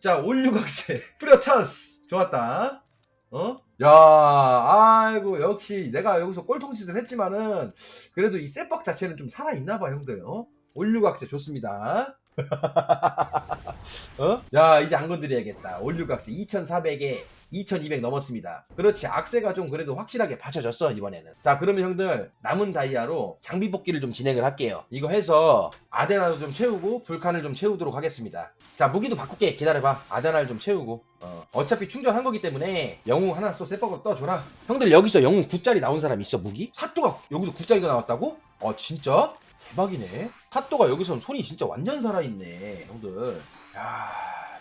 자 올류각세 프리어 찬스. 좋았다. 어? 야 아이고 역시 내가 여기서 꼴통짓을 했지만은 그래도 이 셋박 자체는 좀 살아있나봐 형들. 어? 올류각세 좋습니다 어? 야 이제 안 건드려야겠다 올류각세 2400에 2200 넘었습니다 그렇지 악세가 좀 그래도 확실하게 받쳐졌어 이번에는 자 그러면 형들 남은 다이아로 장비 뽑기를 좀 진행을 할게요 이거 해서 아데나도 좀 채우고 불칸을 좀 채우도록 하겠습니다 자 무기도 바꿀게 기다려봐 아데나를 좀 채우고 어. 차피 충전한 거기 때문에 영웅 하나 써 세퍼가 떠줘라 형들 여기서 영웅 9짜리 나온 사람 있어 무기? 사또가 여기서 9짜리가 나왔다고? 어 진짜? 대박이네. 사또가 여기선 손이 진짜 완전 살아있네 형들. 야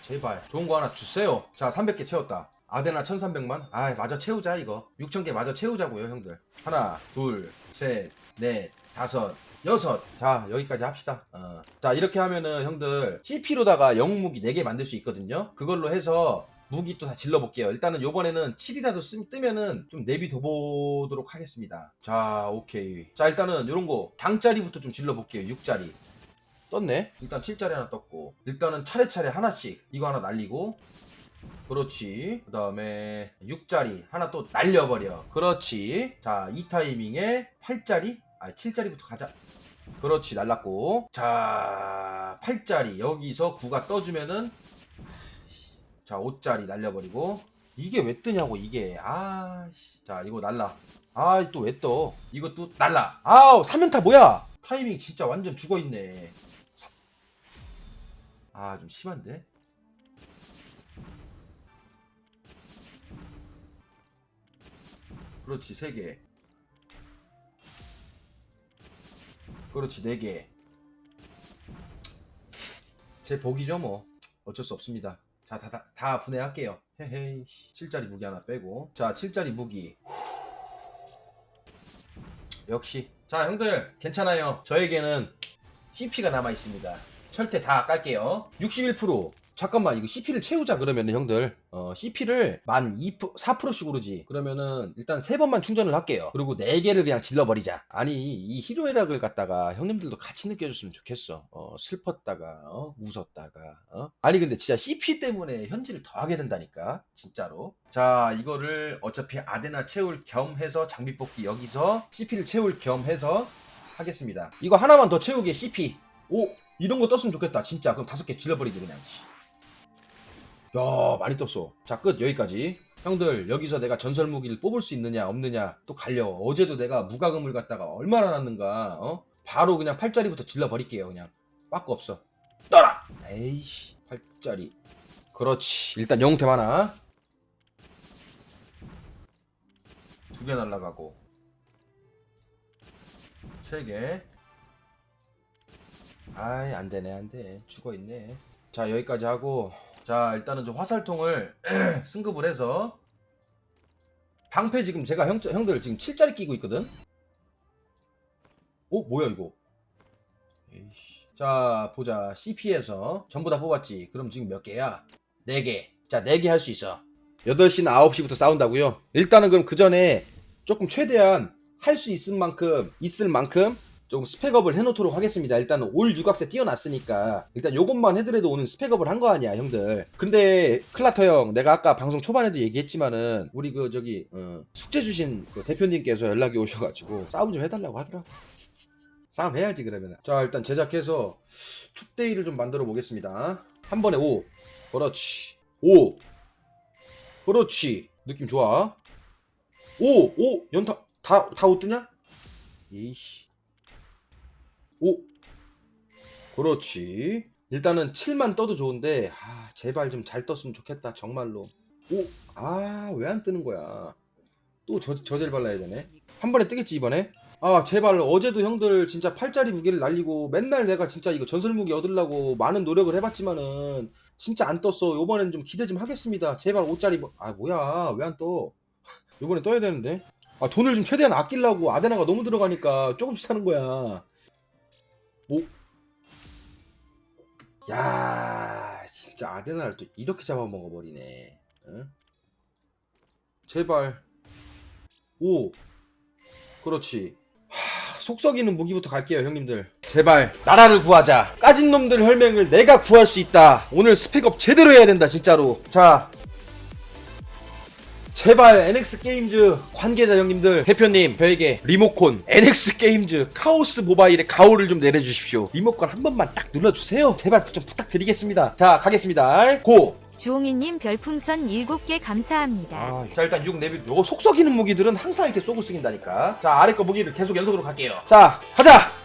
제발. 좋은 거 하나 주세요. 자 300개 채웠다. 아데나 1300만? 아 맞아 채우자 이거. 6000개 마저 채우자고요 형들. 하나 둘셋넷 다섯 여섯. 자 여기까지 합시다. 어. 자 이렇게 하면은 형들 CP로다가 영웅 무기 4개 만들 수 있거든요. 그걸로 해서 무기 또 다 질러볼게요. 일단은 요번에는 7이라도 쓰, 뜨면은 좀 내비 둬보도록 하겠습니다. 자 오케이. 자 일단은 요런거 강짜리부터 좀 질러볼게요. 6짜리. 떴네? 일단 7짜리 하나 떴고. 일단은 차례차례 하나씩 이거 하나 날리고. 그렇지. 그 다음에 6짜리 하나 또 날려버려. 그렇지. 자 이 타이밍에 8짜리? 아 7짜리부터 가자. 그렇지 날랐고. 자 8짜리. 여기서 9가 떠주면은 자 5짜리 날려버리고. 이게 왜 뜨냐고 이게. 아자 이거 날라. 아 또 왜 떠? 이것도 날라. 아우 3연타 뭐야? 타이밍 진짜 완전 죽어있네. 아 좀 심한데? 그렇지 3개. 그렇지 4개. 제 복이죠 뭐. 어쩔 수 없습니다 자 다 다 다 분해할게요. 헤헤이. 7짜리 무기 하나 빼고. 자 7짜리 무기. 역시. 자 형들 괜찮아요. 저에게는 CP가 남아 있습니다. 철퇴 다 깔게요. 61% 잠깐만 이거 CP를 채우자 그러면은 형들. 어 CP를 만 2% 4%씩 오르지. 그러면은 일단 세 번만 충전을 할게요. 그리고 네 개를 그냥 질러버리자. 아니 이 희로애락을 갖다가 형님들도 같이 느껴줬으면 좋겠어. 어 슬펐다가 어 웃었다가 어? 아니 근데 진짜 CP 때문에 현질을 더 하게 된다니까. 진짜로. 자 이거를 어차피 아데나 채울 겸 해서 장비 뽑기 여기서 CP를 채울 겸 해서 하겠습니다. 이거 하나만 더 채우게 CP. 오 이런 거 떴으면 좋겠다. 진짜. 그럼 다섯 개 질러버리지 그냥 야 많이 떴어. 자 끝 여기까지. 형들 여기서 내가 전설 무기를 뽑을 수 있느냐 없느냐 또 갈려. 어제도 내가 무과금을 갖다가 얼마나 났는가 어? 바로 그냥 8짜리부터 질러버릴게요 그냥. 빠꾸 없어. 떠라! 에이씨 8짜리. 그렇지. 일단 영웅템 하나. 두 개 날라가고. 세개. 아이 안되네 안돼. 죽어있네. 자 여기까지 하고 자 일단은 좀 화살통을 승급을 해서 방패 지금 제가 형, 형들 지금 7짜리 끼고 있거든? 어 뭐야 이거? 에이씨. 자 보자. CP에서 전부 다 뽑았지. 그럼 지금 몇 개야? 4개. 자 4개 할 수 있어. 8시나 9시부터 싸운다고요? 일단은 그럼 그 전에 조금 최대한 할 수 있을 만큼 있을 만큼 좀 스펙업을 해놓도록 하겠습니다. 일단 올 유각세 띄워놨으니까 일단 요것만 해드려도 오늘 스펙업을 한 거 아니야 형들. 근데 클라터 형 내가 아까 방송 초반에도 얘기했지만은 우리 그 저기 어, 숙제 주신 그 대표님께서 연락이 오셔가지고 싸움 좀 해달라고 하더라고. 싸움 해야지 그러면. 자 일단 제작해서 축대이를 좀 만들어 보겠습니다. 한 번에 5. 그렇지. 5. 그렇지. 느낌 좋아. 5. 5. 연타 다다 뜨냐? 이씨. 오. 그렇지. 일단은 7만 떠도 좋은데 아 제발 좀 잘 떴으면 좋겠다 정말로. 오 아 왜 안 뜨는 거야? 또 저, 저젤 발라야 되네. 한 번에 뜨겠지 이번에? 아 제발. 어제도 형들 진짜 8짜리 무게를 날리고 맨날 내가 진짜 이거 전설 무기 얻으려고 많은 노력을 해봤지만은 진짜 안 떴어. 요번엔 좀 기대 좀 하겠습니다. 제발 5짜리 뭐- 아 뭐야. 왜 안 떠? 요번에 떠야 되는데? 아 돈을 좀 최대한 아끼려고 아데나가 너무 들어가니까 조금씩 사는 거야 오. 야, 진짜 아데나를 또 이렇게 잡아먹어 버리네. 응? 제발. 오. 그렇지. 하, 속썩이는 무기부터 갈게요, 형님들. 제발 나라를 구하자 까진 놈들 혈맹을 내가 구할 수 있다 오늘 스펙업 제대로 해야 된다 진짜로 자 제발 NX 게임즈 관계자 형님들 대표님 저에게 리모콘 NX 게임즈 카오스 모바일의 가오를 좀 내려주십시오. 리모컨 한 번만 딱 눌러주세요. 제발 좀 부탁드리겠습니다. 자 가겠습니다. 고! 주홍이님 별풍선 7개 감사합니다. 아, 자 일단 6 내비 요거 속 썩이는 무기들은 항상 이렇게 쏘고 쓰긴다니까. 자 아래 거 무기들 계속 연속으로 갈게요. 자 가자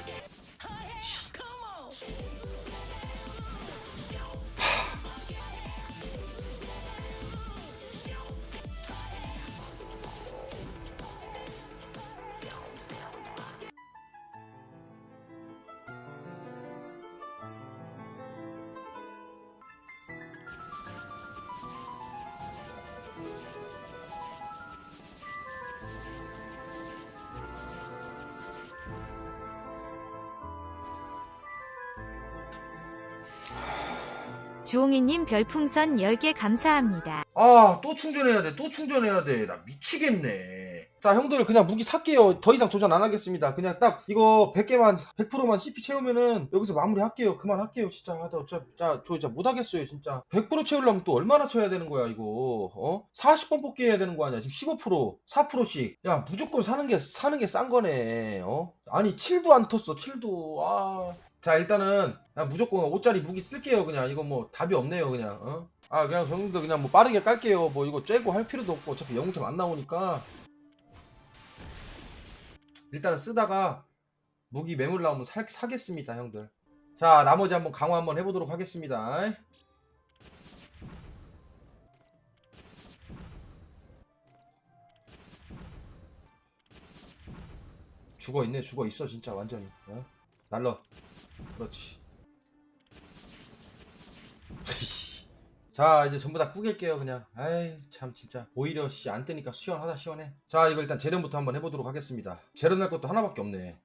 주홍이님 별풍선 10개 감사합니다. 아 또 충전해야 돼 또 충전해야 돼 나 미치겠네. 자 형들 그냥 무기 살게요. 더 이상 도전 안 하겠습니다. 그냥 딱 이거 100개만 100%만 CP 채우면은 여기서 마무리 할게요. 그만 할게요. 진짜. 아, 나 진짜, 진짜 저 진짜 못 하겠어요 진짜. 100% 채우려면 또 얼마나 쳐야 되는 거야 이거. 어? 40번 뽑기 해야 되는 거 아니야? 지금 15% 4%씩. 야 무조건 사는 게 사는 게 싼 거네. 어? 아니 7도 안 텄어 7도. 아 자 일단은 무조건 5짜리 무기 쓸게요. 그냥 이거 뭐 답이 없네요 그냥 어? 아 그냥 형님들 그냥 뭐 빠르게 깔게요. 뭐 이거 쬐고 할 필요도 없고 어차피 영웅템 안 나오니까. 일단은 쓰다가 무기 매물 나오면 사, 사겠습니다 형들. 자 나머지 한번 강화 한번 해보도록 하겠습니다. 죽어 있네 죽어 있어 진짜 완전히. 어? 날러 그렇지. 자 이제 전부 다 꾸길게요 그냥. 아이 참 진짜. 오히려 씨 안 뜨니까 시원하다 시원해. 자 이거 일단 재련부터 한번 해보도록 하겠습니다. 재련 할 것도 하나밖에 없네.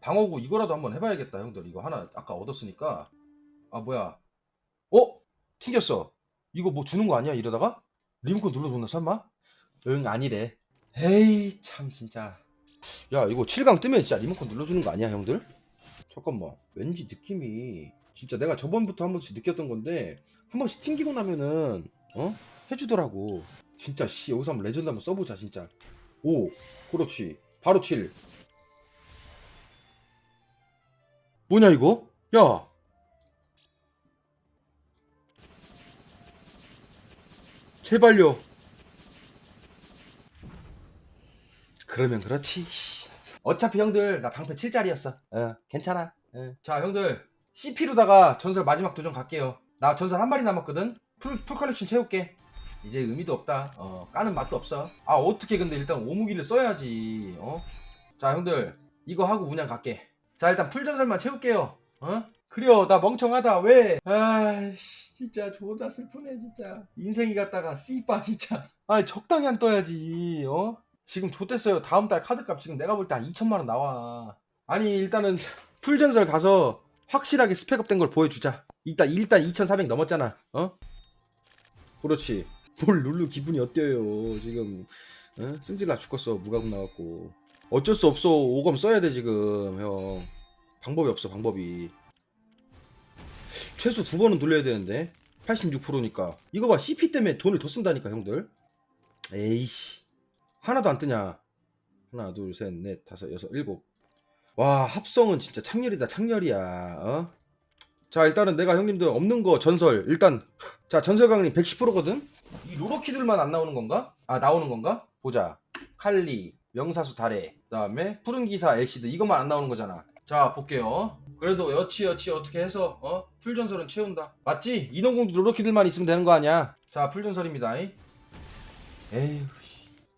방어구 이거라도 한번 해봐야겠다 형들. 이거 하나 아까 얻었으니까. 아 뭐야. 어? 튕겼어. 이거 뭐 주는 거 아니야 이러다가? 리모컨 눌러줬나 설마? 응 아니래. 에이 참 진짜 야 이거 7강 뜨면 진짜 리모컨 눌러주는 거 아니야 형들? 잠깐만. 왠지 느낌이 진짜 내가 저번부터 한 번씩 느꼈던 건데 한 번씩 튕기고 나면은 어? 해주더라고. 진짜 씨 여기서 한번 레전드 한번 써보자 진짜. 5 그렇지. 바로 7 뭐냐 이거? 야! 제발요 그러면 그렇지 씨. 어차피 형들 나 방패 7짜리였어. 어 괜찮아. 어. 자 형들 CP로다가 전설 마지막 도전 갈게요. 나 전설 한 마리 남았거든. 풀, 풀 컬렉션 채울게. 이제 의미도 없다. 어 까는 맛도 없어. 아 어떻게 근데 일단 오무기를 써야지 어 자 형들 이거 하고 운영 갈게. 자 일단 풀 전설만 채울게요. 어? 그래요 나 멍청하다. 왜? 아이씨 진짜 존나 슬프네 진짜. 인생이 갔다가 씨빠 진짜. 아니 적당히 안 떠야지 어 지금 좆됐어요. 다음 달 카드값 지금 내가 볼 때 한 2천만 원 나와. 아니 일단은 풀전설 가서 확실하게 스펙업 된 걸 보여주자. 일단 일단 2,400 넘었잖아. 어? 그렇지. 뭘 룰루 기분이 어때요? 지금 어? 승질나 죽겠어. 무과금 나왔고. 어쩔 수 없어. 오검 써야 돼 지금 형. 방법이 없어 방법이. 최소 두 번은 돌려야 되는데 86%니까 이거 봐 CP 때문에 돈을 더 쓴다니까 형들. 에이씨. 하나도 안 뜨냐? 하나, 둘, 셋, 넷, 다섯, 여섯, 일곱. 와, 합성은 진짜 창렬이다, 창렬이야. 어? 자, 일단은 내가 형님들 없는 거 전설. 일단 자, 전설 강림 110%거든. 이 로로키들만 안 나오는 건가? 아, 나오는 건가? 보자. 칼리, 명사수 달해. 그 다음에 푸른 기사 엘시드 이것만 안 나오는 거잖아. 자, 볼게요. 그래도 여치 여치 어떻게 해서 어? 풀전설은 채운다. 맞지? 인원공도 로로키들만 있으면 되는 거 아니야? 자, 풀전설입니다. 에휴.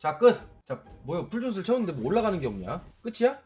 자 끝! 자 뭐야 풀준술 채웠는데 뭐 올라가는 게 없냐? 끝이야?